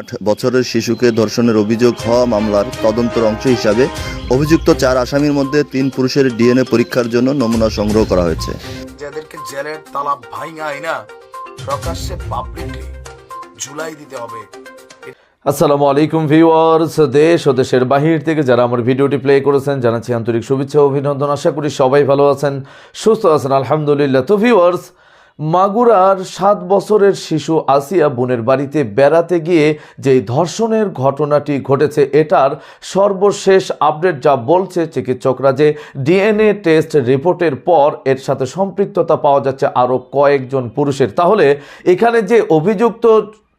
আট বছরের শিশুকে ধর্ষণের অভিযোগ হওয়া মামলার তদন্তের অংশ হিসাবে অভিযুক্ত চার আসামির মধ্যে তিন পুরুষের ডিএনএ পরীক্ষার জন্য নমুনা সংগ্রহ করা হয়েছে। যাদেরকে জেলের তালা ভাইঙা আইনা প্রকাশ্যে পাবলিকলি ঝুলাই দিতে হবে। আসসালামু আলাইকুম ভিউয়ার্স দেশ ও দেশের বাহির থেকে যারা আমার ভিডিওটি প্লে করেছেন জানাচ্ছি আন্তরিক শুভেচ্ছা ও অভিনন্দন। আশা করি সবাই ভালো আছেন সুস্থ আছেন আলহামদুলিল্লাহ। তো ভিউয়ার্স মাগুরার সাত বছরের শিশু আসিয়া বোনের বাড়িতে বেড়াতে গিয়ে যেই ধর্ষণের ঘটনাটি ঘটেছে, এটার সর্বশেষ আপডেট যা বলছে চিকিৎসকরা যে ডিএনএ টেস্ট রিপোর্টের পর এর সাথে সম্পৃক্ততা পাওয়া যাচ্ছে আরও কয়েকজন পুরুষের। তাহলে এখানে যে অভিযুক্ত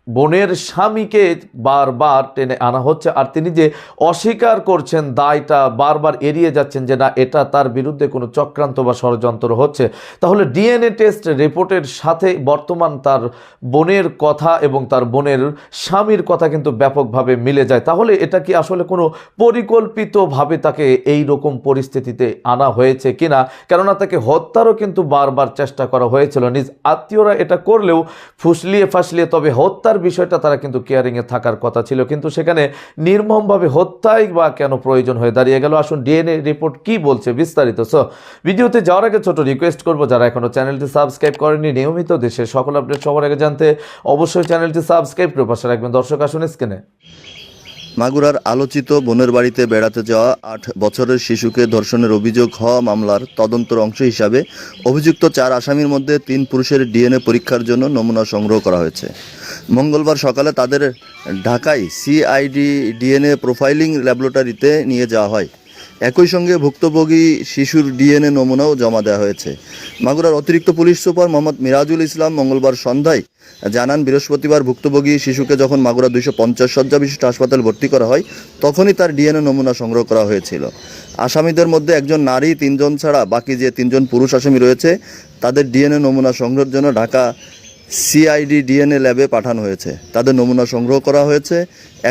বোনের স্বামীকে বারবার টেনে আনা হচ্ছে, আর তিনি যে অস্বীকার করছেন, দায়টা বারবার এড়িয়ে যাচ্ছেন যে না, এটা তার বিরুদ্ধে কোনো চক্রান্ত বা ষড়যন্ত্র হচ্ছে। তাহলে ডিএনএ টেস্ট রিপোর্টের সাথে বর্তমান তার বোনের কথা এবং তার বোনের স্বামীর কথা কিন্তু ব্যাপকভাবে মিলে যায়। তাহলে এটা কি আসলে কোনো পরিকল্পিতভাবে তাকে এই রকম পরিস্থিতিতে আনা হয়েছে কিনা? কেননা তাকে হত্যারও কিন্তু বারবার চেষ্টা করা হয়েছিল। নিজ আত্মীয়রা এটা করলেও, ফুসলিয়ে ফাসলিয়ে তবে হত্যার বিষয়টা তারা কিন্তু কেয়ারিংয়ে থাকার কথা ছিল। কিন্তু সেখানে নির্মমভাবে হত্যাই বা কেন প্রয়োজন হয়ে দাঁড়িয়ে গেল? আসুন ডিএনএ রিপোর্ট কি বলছে বিস্তারিত। সো ভিডিওতে যাওয়ার আগে ছোট রিকোয়েস্ট করব, যারা এখনও চ্যানেলটি সাবস্ক্রাইব করেনি নিয়মিত দেশের সকল আপডেট সবার আগে জানতে অবশ্যই চ্যানেলটি সাবস্ক্রাইব করে পাশে রাখবেন। দর্শক, আসুন স্ক্রিনে মাগুরার আলোচিত বোনের বাড়িতে বেড়াতে যাওয়া আট বছরের শিশুকে ধর্ষণের অভিযোগ হওয়া মামলার তদন্তর অংশ হিসাবে অভিযুক্ত চার আসামির মধ্যে তিন পুরুষের ডিএনএ পরীক্ষার জন্য নমুনা সংগ্রহ করা হয়েছে। মঙ্গলবার সকালে তাদের ঢাকায় সিআইডি ডিএনএ প্রোফাইলিং ল্যাবরেটরিতে নিয়ে যাওয়া হয়। একই সঙ্গে ভুক্তভোগী শিশুর ডিএনএ নমুনাও জমা দেওয়া হয়েছে। মাগুরার অতিরিক্ত পুলিশ সুপার মোহাম্মদ মিরাজুল ইসলাম মঙ্গলবার সন্ধ্যায় জানান, বৃহস্পতিবার ভুক্তভোগী শিশুকে যখন মাগুরা দুইশো পঞ্চাশ শয্যা বিশিষ্ট হাসপাতালে ভর্তি করা হয়, তখনই তার ডিএনএ নমুনা সংগ্রহ করা হয়েছিল। আসামিদের মধ্যে একজন নারী, তিনজন ছাড়া বাকি যে তিনজন পুরুষ আসামি রয়েছে, তাদের ডিএনএ নমুনা সংগ্রহের জন্য ঢাকা সিআইডি ডিএনএ ল্যাবে পাঠানো হয়েছে। তাদের নমুনা সংগ্রহ করা হয়েছে।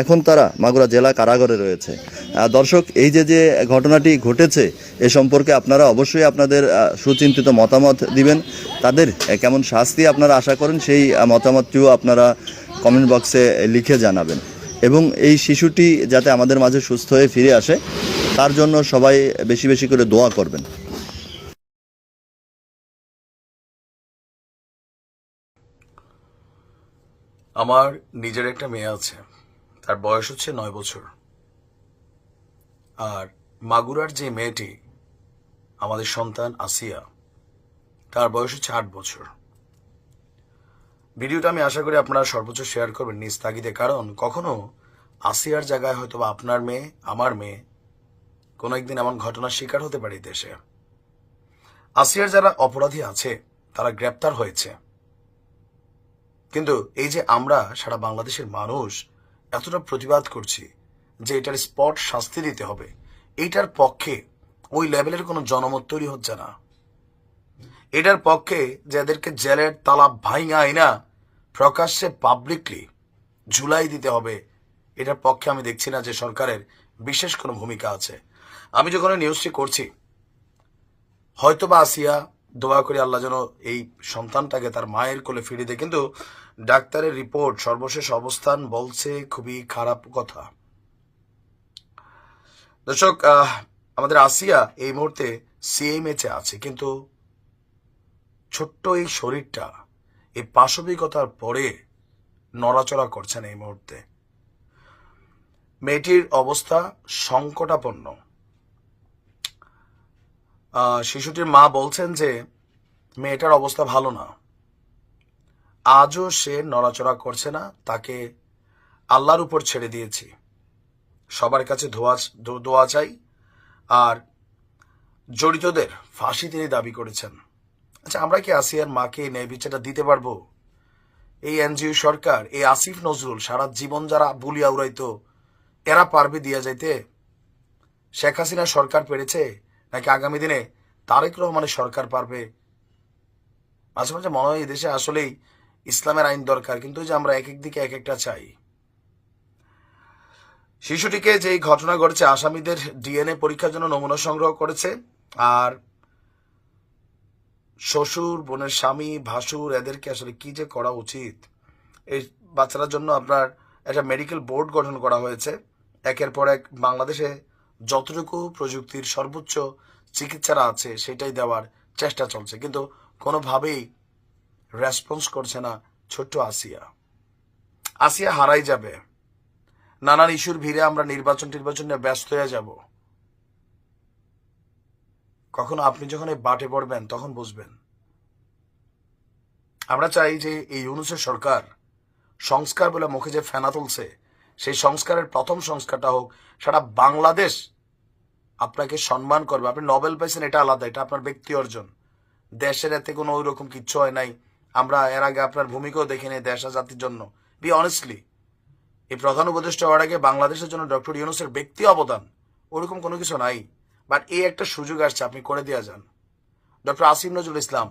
এখন তারা মাগুরা জেলা কারাগারে রয়েছে। দর্শক, এই যে যে ঘটনাটি ঘটেছে, এ সম্পর্কে আপনারা অবশ্যই আপনাদের সুচিন্তিত মতামত দিবেন। তাদের কেমন শাস্তি আপনারা আশা করেন, সেই মতামতটিও আপনারা কমেন্ট বক্সে লিখে জানাবেন। এবং এই শিশুটি যাতে আমাদের মাঝে সুস্থ হয়ে ফিরে আসে, তার জন্য সবাই বেশি বেশি করে দোয়া করবেন। আমার নিজের একটা মেয়ে আছে, তার বয়স হচ্ছে নয় বছর। আর মাগুরার যে মেয়েটি, আমাদের সন্তান আসিয়া, তার বয়স হচ্ছে আট বছর। ভিডিওটা আমি আশা করি আপনারা সর্বোচ্চ শেয়ার করবেন নিজ তাগিদে, কারণ কখনো আসিয়ার জায়গায় হয়তো বা আপনার মেয়ে, আমার মেয়ে, কোনো একদিন এমন ঘটনার শিকার হতে পারে দেশে। আসিয়ার যারা অপরাধী আছে, তারা গ্রেপ্তার হয়েছে। কিন্তু এই যে আমরা সারা বাংলাদেশের মানুষ এতটা প্রতিবাদ করছি যে এটার স্পট শাস্তি দিতে হবে। এটার পক্ষে ওই লেভেলের কোনো জনমত তৈরি হচ্ছে না। এটার পক্ষে যাদেরকে জেলের তালা ভাইঙা আইনা প্রকাশ্যে পাবলিকলি ঝুলাই দিতে হবে, এটার পক্ষে আমি দেখছি না যে সরকারের বিশেষ কোনো ভূমিকা আছে। আমি যখন নিউজটি করছি হয়তো বা আসিয়া দোয়া করি আল্লাহ যেন এই সন্তানটাকে তার মায়ের কোলে ফিরিয়ে দেয়। কিন্তু ডাক্তারের রিপোর্ট সর্বশেষ অবস্থান বলছে খুবই খারাপ কথা। দর্শক আমাদের আসিয়া এই মুহূর্তে সিএমএচে আছে, কিন্তু ছোট্ট এই শরীরটা, এই পাশবিকতার পরে নড়াচড়া করছেন এই মুহূর্তে। মেয়েটির অবস্থা সংকটাপন্ন। শিশুটির মা বলছেন যে, মেয়েটার অবস্থা ভালো না। আজও সে নড়াচড়া করছে না, তাকে আল্লাহর উপর ছেড়ে দিয়েছি। সবার কাছে ধোয়া দোয়া চাই। আর জড়িতদের ফাঁসি তিনি দাবি করেছেন। আচ্ছা আমরা কি আসিয়ার মাকে ন্যায় বিচারটা দিতে পারব? এই এনজিও সরকার, এই আসিফ নজরুল, সারা জীবন যারা বুলিয়া উড়াইতো এরা পারবে দিয়া যাইতে? শেখ হাসিনা সরকার পেরেছে, নাকি আগামী দিনে তারেক রহমানের সরকার পারবে? মাঝে মাঝে মনে হয় এই দেশে আসলেই ইসলামের আইন দরকার, কিন্তু যে আমরা এক এক দিকে এক একটা চাই। শিশুটিকে যে এই ঘটনা ঘটেছে, আসামিদের ডিএনএ পরীক্ষার জন্য নমুনা সংগ্রহ করেছে। আর শ্বশুর, বোনের স্বামী, ভাসুর, এদেরকে আসলে কি যে করা উচিত? এই বাচ্চাটার জন্য আপনার একটা মেডিকেল বোর্ড গঠন করা হয়েছে। একের পর এক বাংলাদেশে যতটুকু প্রযুক্তির সর্বোচ্চ চিকিৎসারা আছে, সেটাই দেওয়ার চেষ্টা চলছে। কিন্তু কোনোভাবেই রেসপন্স করছে না ছোট্ট আসিয়া। আসিয়া হারাই যাবে। নানান ইস্যুর ভিড়ে আমরা নির্বাচন টির্বাচন ব্যস্ত হয়ে যাব। কখনো আপনি যখন এই বাটে পড়বেন, তখন বুঝবেন। আমরা চাই যে এই ইউনুসের সরকার সংস্কার বলে মুখে যে ফেনা তুলছে, সেই সংস্কারের প্রথম সংস্কারটা হোক, সারা বাংলাদেশ আপনাকে সম্মান করবে। আপনি নোবেল পাইছেন এটা আলাদা, এটা আপনার ব্যক্তি অর্জন। দেশের এতে কোনো ওই রকম কিচ্ছু হয় নাই। আমরা এর আগে আপনার ভূমিকাও দেখিনি দেশ জাতির জন্য। বি অনেস্টলি এই প্রধান উপদেষ্টা হওয়ার আগে বাংলাদেশের জন্য ডক্টর ইউনুসের ব্যক্তি অবদান ওরকম কোনো কিছু নাই। বাট এই একটা সুযোগ আসছে, আপনি করে দেওয়া যান। ডক্টর আসিম নজরুল ইসলাম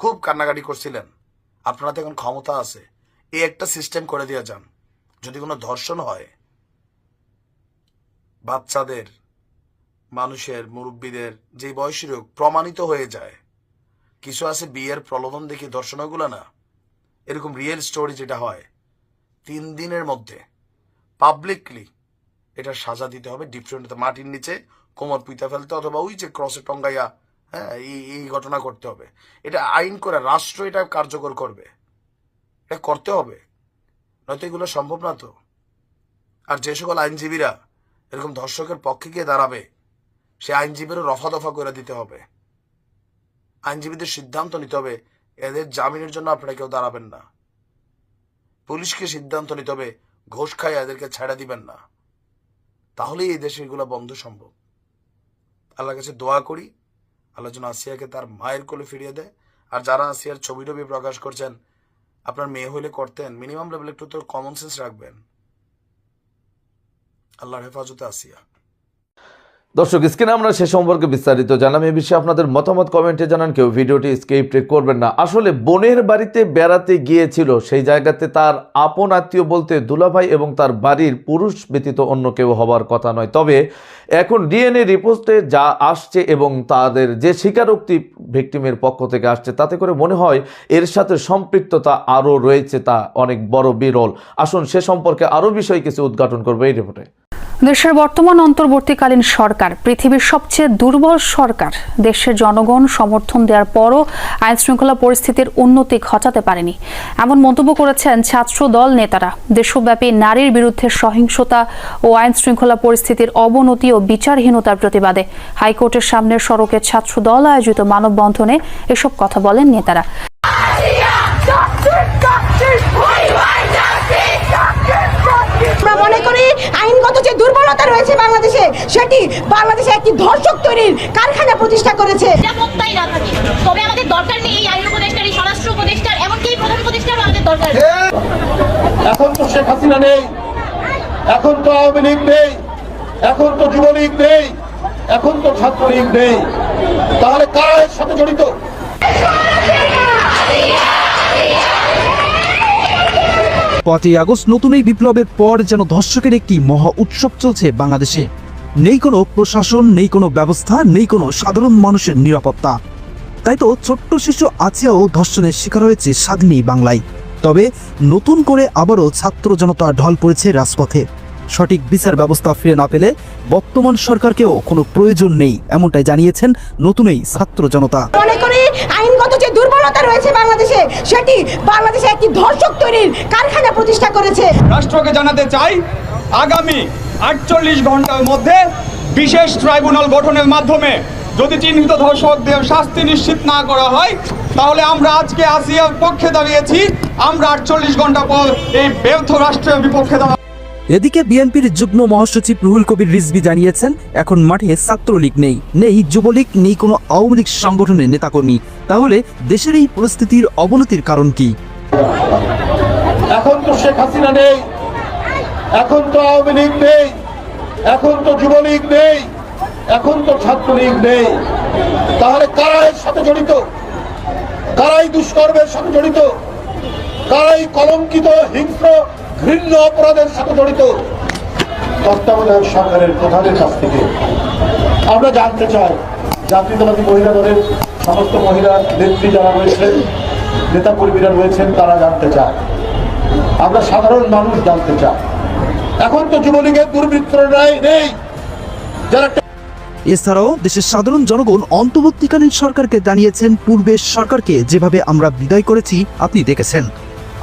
খুব কান্নাকাটি করছিলেন। আপনারা তো এখন ক্ষমতা আছে। এই একটা সিস্টেম করে দেওয়া যান। যদি কোনো ধর্ষণ হয়, বাচ্চাদের, মানুষের, মুরব্বীদের যে বয়সী রোগ প্রমাণিত হয়ে যায়। কিছু আছে বিয়ের প্রলোভন দেখি ধর্ষণগুলো না? এরকম রিয়েল স্টোরি যেটা হয় তিন দিনের মধ্যে পাবলিকলি এটা সাজা দিতে হবে ডিফারেন্ট মাটির নিচে, কোমর পুঁতে ফেলতে অথবা ওই যে ক্রসে টঙ্গাইয়া হ্যাঁ এই এই ঘটনা করতে হবে। এটা আইন করে রাষ্ট্র এটা কার্যকর করবে। এটা করতে হবে। নয়তো এগুলো সম্ভব না তো। আর যে সকল আইনজীবীরা এরকম ধর্ষকের পক্ষে গিয়ে দাঁড়াবে, সে আইনজীবীরও রফা দফা করে দিতে হবে। আইনজীবীদের সিদ্ধান্ত নিতে হবে, এদের জামিনের জন্য আপনারা কেউ দাঁড়াবেন না। পুলিশকে সিদ্ধান্ত নিতে হবে, ঘোষ খায়, এদেরকে ছাড়া দিবেন না। তাহলেই এই দেশে এগুলো বন্ধ সম্ভব। আল্লাহর কাছে দোয়া করি, আল্লাহ যেন আসিয়াকে তার মায়ের কোলে ফিরিয়ে দেয়। আর যারা আসিয়ার ছবি টবি প্রকাশ করছেন, আপনার মেয়ে হইলে করতেন মিনিমাম লেভেল একটু তো কমন সেন্স রাখবেন। আল্লাহর হেফাজতে আসিয়া। দর্শক, স্ক্রিনে আমরা সে সম্পর্কে বিস্তারিত জানাম এ বিষয়ে আপনাদের মতামত কমেন্টে জানান কেউ। ভিডিওটি স্কেপ করবেন না। আসলে বোনের বাড়িতে বেড়াতে গিয়েছিল, সেই জায়গাতে তার আপন আত্মীয় বলতে দুলাভাই এবং তার বাড়ির পুরুষ ব্যতীত অন্য কেউ হবার কথা নয়। তবে এখন ডিএনএ রিপোর্টে যা আসছে এবং তাদের যে স্বীকারোক্তি ভিক্টিমের পক্ষ থেকে আসছে, তাতে করে মনে হয় এর সাথে সম্পৃক্ততা আরও রয়েছে তা অনেক বড় বিরল। আসুন সে সম্পর্কে আরও বিষয় কিছু উদ্ঘাটন করবে এই রিপোর্টে। দেশের বর্তমান অন্তর্বর্তীকালীন সরকার, পৃথিবীর সবচেয়ে দুর্বল সরকার। দেশের জনগণ সমর্থন দেওয়ার পরও আইন শৃঙ্খলা পরিস্থিতির উন্নতি ঘটাতে পারেনি। এমন মন্তব্য করেছেন ছাত্র দল নেতারা। দেশব্যাপী নারীর বিরুদ্ধে সহিংসতা ও আইন শৃঙ্খলা পরিস্থিতির অবনতি ও বিচারহীনতার প্রতিবাদে হাইকোর্টের সামনে সড়কে ছাত্র দল আয়োজিত মানববন্ধনে এসব কথা বলেন নেতারা। মনে করি আইনগত যে দুর্বলতা রয়েছে বাংলাদেশে সেটি বাংলাদেশে একটি ধর্ষক তৈরির কারখানা প্রতিষ্ঠা করেছে। নিরাপত্তাই না থাকে। তবে আমাদের দরকার নেই এই আইন উপদেষ্টার এই স্বরাষ্ট্র উপদেষ্টার এমনকি প্রধান উপদেষ্টারও আমাদের দরকার এখন তো শেখ হাসিনা নেই এখন তো আওয়ামী লীগ নেই এখন তো যুবলীগ নেই এখন তো ছাত্রলীগ নেই। তাহলে কারা এর সাথে জড়িত? পাঁচই আগস্ট নতুন এই বিপ্লবের পর যেন ধর্ষকের একটি মহা উৎসব চলছে বাংলাদেশে। নেই কোনো প্রশাসন, নেই কোনো ব্যবস্থা, নেই কোনো সাধারণ মানুষের নিরাপত্তা। তাই তো ছোট্ট শিশু আছিয়াও ধর্ষণের শিকার হয়েছে স্বাধীনী বাংলায়। তবে নতুন করে আবারও ছাত্র জনতা ঢল পড়েছে রাজপথে। সঠিক বিচার ব্যবস্থা ফিরে না পেলে বর্তমান সরকারকেও কোনো প্রয়োজন নেই, এমনটাই জানিয়েছেন নতুন এই ছাত্র জনতা। আইনগত যে দুর্বলতা রয়েছে বাংলাদেশে, সেটি বাংলাদেশে একটি ধর্ষক তৈরির কারখানা প্রতিষ্ঠা করেছে। রাষ্ট্রকে জানাতে চাই, আগামী আটচল্লিশ ঘণ্টার মধ্যে বিশেষ ট্রাইব্যুনাল গঠনের মাধ্যমে যদি চিহ্নিত ধর্ষকদের শাস্তি নিশ্চিত না করা হয়, তাহলে আমরা আজকে আসিয়ার পক্ষে দাঁড়িয়েছি। আমরা আটচল্লিশ ঘণ্টা পর এই ব্যর্থ রাষ্ট্রের বিপক্ষে দাঁড়াবো। এদিকে বিএনপির যুগ্ম মহাসচিব রুহুল কবির রিজভি জানিয়েছেন, এখন মাঠে ছাত্রলীগ নেই। নেই যুবলীগ, নেই কোনো আওয়ামী লীগ সংগঠনের নেতাকর্মী। তাহলে দেশের এই পরিস্থিতির অবনতির কারণ কি? এখন তো শেখ হাসিনা নেই, এখন তো আওয়ামী লীগ নেই, এখন তো যুবলীগ নেই, এখন তো ছাত্রলীগ নেই। তাহলে কারা এর সাথে জড়িত? কারাই দুষ্কর্মের সাথে জড়িত? কারাই কলঙ্কিত, হিংস্র ঘৃণ্য অপরাধের সাথে জড়িত। তত্ত্বাবধায়ক সরকারের প্রধানের কাছ থেকে আমরা জানতে চাই, জাতীয়তাবাদী মহিলা দলের সমস্ত মহিলা নেত্রী যারা রয়েছেন, নেতা কর্মীরা রয়েছেন, তারা জানতে চায়। আমরা সাধারণ মানুষ জানতে চাই। এখন তো যুবলীগের দুর্বৃত্তরাই নেই। যারা এছাড়াও দেশের সাধারণ জনগণ অন্তর্বর্তীকালীন সরকারকে জানিয়েছেন, পূর্বের সরকারকে যেভাবে আমরা বিদায় করেছি, আপনি দেখেছেন।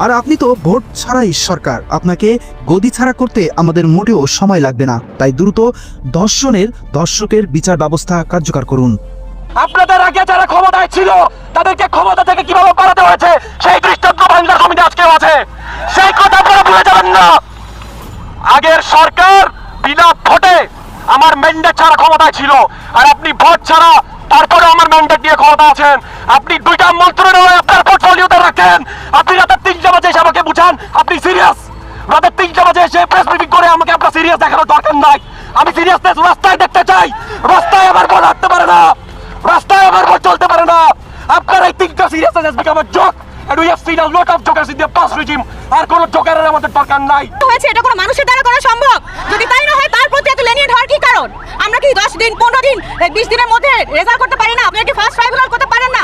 আর আপনি তো ভোট ছাড়াই সরকার। আপনাকে গদি ছাড়া করতে আমাদের মোটেও সময় লাগবে না। তাই দ্রুত ধর্ষণের ধর্ষকের বিচার ব্যবস্থা কার্যকর করুন। আপনাদের আগে যারা ক্ষমতায় ছিল, তাদেরকে ক্ষমতা থেকে কীভাবে পালাতে হয়েছে, সেই দৃষ্টান্ত বাংলা কমিটি আজকেও আছে। সেই কথা আপনারা ভুলে যাবেন না। আগের সরকার বিনা ভোটে আমার ম্যান্ডেট ছাড়া ক্ষমতায় ছিল। আর আপনি ভোট ছাড়া তারপরে আমার ম্যান্ডেট নিয়ে ক্ষমতা আছেন। আপনি দুইটা মন্ত্রণালয় রাতে তিনটা বাজে এসে প্রেস ব্রিফিং করে আমাকে আপনার সিরিয়াস দেখানোর দরকার নাই। আমি সিরিয়াসনেস রাস্তায় দেখতে চাই। রাস্তায় আমার বল হাঁটতে পারে না। রাস্তায় আমার বল চলতে পারে না। আপনার এই তিনটা seriousness has become a joke and we have seen a lot of jokers in the past regime আর কোন জোকারের আমাদের দরকার নাই। হয়েছে, এটা কোনো মানুষের দ্বারা করা সম্ভব? যদি তাই না হয়, তার প্রতি এত লেনিয়ে হওয়ার কি কারণ? আমরা কি দশ দিন, পনেরো দিন বিশ দিনের মধ্যে রেজাল্ট করতে পারি না আপনি কি ফার্স্ট ট্রাইব্যুনাল করতে পারেন না